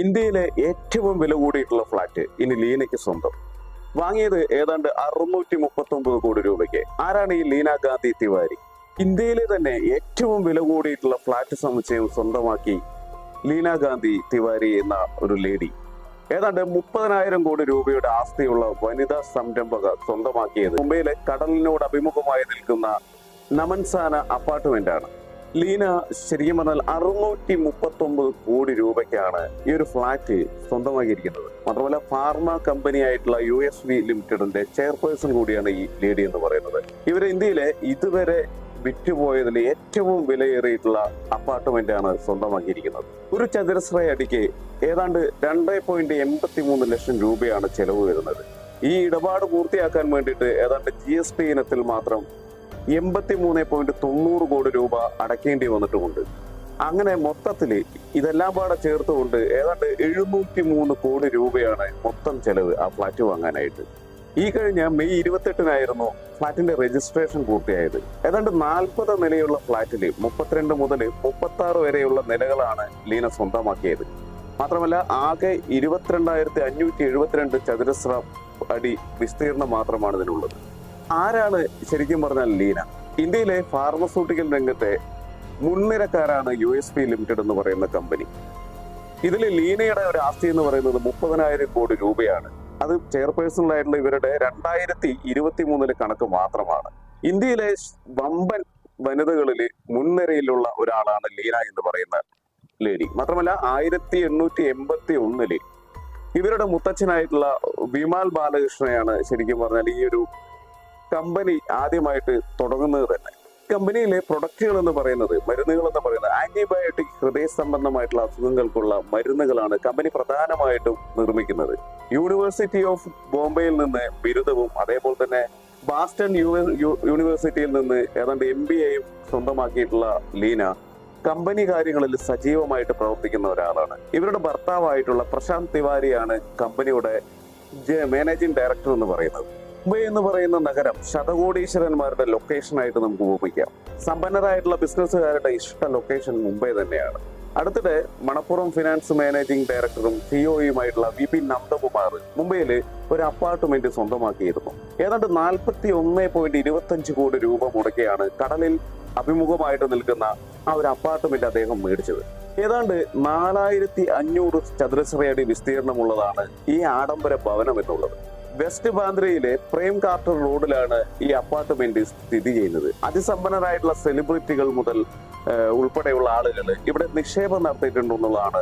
ഇന്ത്യയിലെ ഏറ്റവും വില കൂടിയിട്ടുള്ള ഫ്ളാറ്റ് ഇനി ലീനയ്ക്ക് സ്വന്തം. വാങ്ങിയത് ഏതാണ്ട് അറുന്നൂറ്റി മുപ്പത്തി ഒമ്പത് കോടി രൂപയ്ക്ക്. ആരാണ് ഈ ലീന ഗാന്ധി തിവാരി? ഇന്ത്യയിലെ തന്നെ ഏറ്റവും വില കൂടിയിട്ടുള്ള ഫ്ളാറ്റ് സമുച്ചയം സ്വന്തമാക്കി ലീന ഗാന്ധി തിവാരി എന്ന ഒരു ലേഡി ഏതാണ്ട് മുപ്പതിനായിരം കോടി രൂപയുടെ ആസ്തിയുള്ള വനിതാ സംരംഭക സ്വന്തമാക്കിയത് മുംബൈയിലെ കടലിനോട് അഭിമുഖമായി നിൽക്കുന്ന നമൻസാന അപ്പാർട്ട്മെന്റ് ആണ്. ലീന ശരിക്കും പറഞ്ഞാൽ അറുന്നൂറ്റി മുപ്പത്തി ഒമ്പത് കോടി രൂപയ്ക്കാണ് ഈ ഒരു ഫ്ളാറ്റ് സ്വന്തമാക്കിയിരിക്കുന്നത്. മാത്രമല്ല ഫാർമ കമ്പനി ആയിട്ടുള്ള യു എസ് വി ലിമിറ്റഡിന്റെ ചെയർപേഴ്സൺ കൂടിയാണ് ഈ ലേഡി എന്ന് പറയുന്നത്. ഇവർ ഇന്ത്യയിലെ ഇതുവരെ വിറ്റുപോയതിൽ ഏറ്റവും വിലയേറിയിട്ടുള്ള അപ്പാർട്ട്മെന്റ് ആണ് സ്വന്തമാക്കിയിരിക്കുന്നത്. ഒരു ചതുരശ്ര അടിക്ക് ഏതാണ്ട് രണ്ട് പോയിന്റ് എൺപത്തി മൂന്ന് ലക്ഷം രൂപയാണ് ചെലവ് വരുന്നത്. ഈ ഇടപാട് പൂർത്തിയാക്കാൻ വേണ്ടിയിട്ട് ഏതാണ്ട് ജി എസ് ടി ഇനത്തിൽ മാത്രം എൺപത്തി മൂന്ന് പോയിന്റ് തൊണ്ണൂറ് കോടി രൂപ അടയ്ക്കേണ്ടി വന്നിട്ടുമുണ്ട്. അങ്ങനെ മൊത്തത്തിൽ ഇതെല്ലാം പാടെ ചേർത്തുകൊണ്ട് ഏതാണ്ട് എഴുന്നൂറ്റി മൂന്ന് കോടി രൂപയാണ് മൊത്തം ചെലവ് ആ ഫ്ലാറ്റ് വാങ്ങാനായിട്ട്. ഈ കഴിഞ്ഞ മെയ് ഇരുപത്തെട്ടിനായിരുന്നു ഫ്ലാറ്റിന്റെ രജിസ്ട്രേഷൻ പൂർത്തിയായത്. ഏതാണ്ട് നാൽപ്പത് നിലയുള്ള ഫ്ളാറ്റിൽ മുപ്പത്തിരണ്ട് മുതൽ മുപ്പത്തി ആറ് വരെയുള്ള നിലകളാണ് ലീന സ്വന്തമാക്കിയത്. മാത്രമല്ല ആകെ ഇരുപത്തിരണ്ടായിരത്തി അഞ്ഞൂറ്റി എഴുപത്തിരണ്ട് ചതുരശ്ര അടി വിസ്തീർണം മാത്രമാണ് ഇതിനുള്ളത്. ആരാണ് ശരിക്കും പറഞ്ഞാൽ ലീന? ഇന്ത്യയിലെ ഫാർമസ്യൂട്ടിക്കൽ രംഗത്തെ മുൻനിരക്കാരാണ് യു എസ് പി ലിമിറ്റഡ് എന്ന് പറയുന്ന കമ്പനി ഇതിൽ ലീനയുടെ ഒരു ആസ്തി എന്ന് പറയുന്നത് മുപ്പതിനായിരം കോടി രൂപയാണ്. അത് ചെയർപേഴ്സണലായിട്ടുള്ള ഇവരുടെ രണ്ടായിരത്തി ഇരുപത്തി മൂന്നിലെ കണക്ക് മാത്രമാണ്. ഇന്ത്യയിലെ വമ്പൻ വനിതകളിൽ മുൻനിരയിലുള്ള ഒരാളാണ് ലീന എന്ന് പറയുന്ന ലേഡി മാത്രമല്ല ആയിരത്തി എണ്ണൂറ്റി എൺപത്തി ഒന്നിൽ ഇവരുടെ മുത്തച്ഛനായിട്ടുള്ള വിമാൽ ബാലകൃഷ്ണയാണ് ശരിക്കും പറഞ്ഞാൽ ഈ ഒരു കമ്പനി ആദ്യമായിട്ട് തുടങ്ങുന്നത് തന്നെ. കമ്പനിയിലെ പ്രൊഡക്റ്റുകൾ എന്ന് പറയുന്നത് മരുന്നുകൾ എന്ന് പറയുന്നത് ആന്റിബയോട്ടിക് ഹൃദയ സംബന്ധമായിട്ടുള്ള അസുഖങ്ങൾക്കുള്ള മരുന്നുകളാണ് കമ്പനി പ്രധാനമായിട്ടും നിർമ്മിക്കുന്നത്. യൂണിവേഴ്സിറ്റി ഓഫ് ബോംബെയിൽ നിന്ന് ബിരുദവും അതേപോലെ തന്നെ ബാസ്റ്റൺ യൂണിവേഴ്സിറ്റിയിൽ നിന്ന് ഏതാണ്ട് എം ബി എയും സ്വന്തമാക്കിയിട്ടുള്ള ലീന കമ്പനി കാര്യങ്ങളിൽ സജീവമായിട്ട് പ്രവർത്തിക്കുന്ന ഒരാളാണ്. ഇവരുടെ ഭർത്താവായിട്ടുള്ള പ്രശാന്ത് തിവാരിയാണ് കമ്പനിയുടെ മാനേജിംഗ് ഡയറക്ടർ എന്ന് പറയുന്നത്. മുംബൈ എന്ന് പറയുന്ന നഗരം ശതകോടീശ്വരന്മാരുടെ ലൊക്കേഷൻ ആയിട്ട് നമുക്ക് ഉപയോഗിക്കാം. സമ്പന്നരായിട്ടുള്ള ബിസിനസ്സുകാരുടെ ഇഷ്ട ലൊക്കേഷൻ മുംബൈ തന്നെയാണ്. അടുത്തിടെ മണപ്പുറം ഫിനാൻസ് മാനേജിംഗ് ഡയറക്ടറും സിഒയുമായിട്ടുള്ള വി പി നന്ദകുമാർ മുംബൈയിൽ ഒരു അപ്പാർട്ട്മെന്റ് സ്വന്തമാക്കിയിരുന്നു. ഏതാണ്ട് നാൽപ്പത്തി ഒന്ന് പോയിന്റ് ഇരുപത്തഞ്ച് കോടി രൂപ മുടക്കിയാണ് കടലിൽ അഭിമുഖമായിട്ട് നിൽക്കുന്ന ആ ഒരു അപ്പാർട്ട്മെന്റ് അദ്ദേഹം മേടിച്ചത്. ഏതാണ്ട് നാലായിരത്തി അഞ്ഞൂറ് ചതുരശ്രയടി വിസ്തീർണമുള്ളതാണ് ഈ ആഡംബര ഭവനം എന്നുള്ളത്. വെസ്റ്റ് ബാന്ദ്രയിലെ പ്രേം കാർട്ടർ റോഡിലാണ് ഈ അപ്പാർട്ട്മെന്റ് സ്ഥിതി ചെയ്യുന്നത്. അതിസമ്പന്നരായിട്ടുള്ള സെലിബ്രിറ്റികൾ മുതൽ ഉൾപ്പെടെയുള്ള ആളുകൾ ഇവിടെ നിക്ഷേപം നടത്തിയിട്ടുണ്ടെന്നുള്ളതാണ്